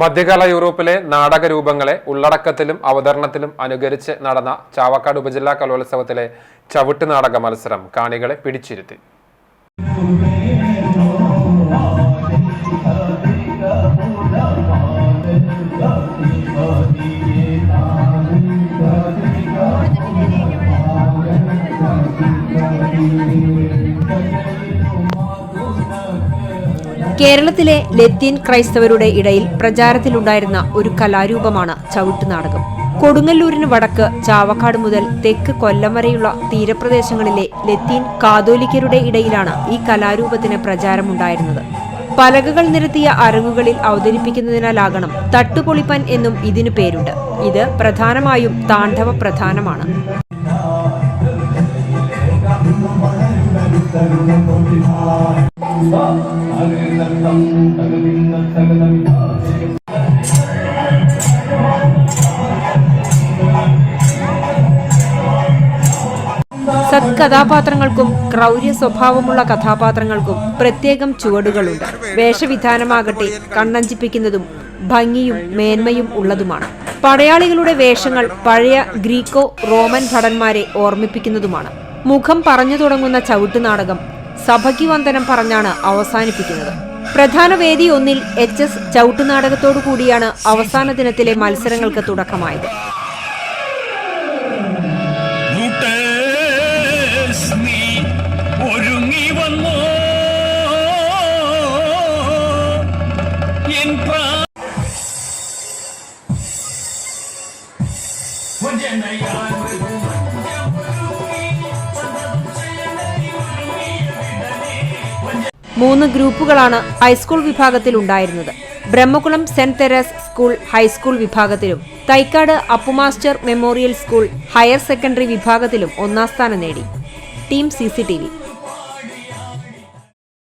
മധ്യകാല യൂറോപ്പിലെ നാടകരൂപങ്ങളെ ഉള്ളടക്കത്തിലും അവതരണത്തിലും അനുകരിച്ച് നടന്ന ചാവക്കാട് ഉപജില്ലാ കലോത്സവത്തിലെ ചവിട്ട് നാടക മത്സരം കാണികളെ പിടിച്ചിരുത്തി. കേരളത്തിലെ ലത്തീൻ ക്രൈസ്തവരുടെ ഇടയിൽ പ്രചാരത്തിലുണ്ടായിരുന്ന ഒരു കലാരൂപമാണ് ചവിട്ടുനാടകം. കൊടുങ്ങല്ലൂരിന് വടക്ക് ചാവക്കാട് മുതൽ തെക്ക് കൊല്ലം വരെയുള്ള തീരപ്രദേശങ്ങളിലെ ലത്തീൻ കാതോലിക്കരുടെ ഇടയിലാണ് ഈ കലാരൂപത്തിന് പ്രചാരമുണ്ടായിരുന്നത്. പലകകൾ നിരത്തിയ അരങ്ങുകളിൽ അവതരിപ്പിക്കുന്നതിനാലാകണം തട്ടുപൊളിപ്പൻ എന്നും ഇതിനു പേരുണ്ട്. ഇത് പ്രധാനമായും താണ്ഡവ പ്രധാനമാണ്. സത്കഥാപാത്രങ്ങൾക്കും ക്രൗര്യ സ്വഭാവമുള്ള കഥാപാത്രങ്ങൾക്കും പ്രത്യേകം ചുവടുകളുണ്ട്. വേഷവിധാനമാകട്ടെ കണ്ണഞ്ചിപ്പിക്കുന്നതും ഭംഗിയും മേന്മയും ഉള്ളതുമാണ്. പടയാളികളുടെ വേഷങ്ങൾ പഴയ ഗ്രീക്കോ റോമൻ ഭടന്മാരെ ഓർമ്മിപ്പിക്കുന്നതുമാണ്. മുഖം പറഞ്ഞു തുടങ്ങുന്ന ചവിട്ടുനാടകം സഭയ്ക്ക് വന്ദനം പറഞ്ഞാണ് അവസാനിപ്പിക്കുന്നത്. പ്രധാന വേദി ഒന്നിൽ എച്ച് എസ് ചവിട്ടുനാടകത്തോടു കൂടിയാണ് അവസാന ദിനത്തിലെ മത്സരങ്ങൾക്ക് തുടക്കമായത്. മൂന്ന് ഗ്രൂപ്പുകളാണ് ഹൈസ്കൂൾ വിഭാഗത്തിൽ ഉണ്ടായിരുന്നത്. Brahmakulam saint Teresa's school high school വിഭാഗത്തിലും Thycaud Appu master memorial school higher secondary വിഭാഗത്തിലും ഒന്നാം സ്ഥാനം നേടി. Team C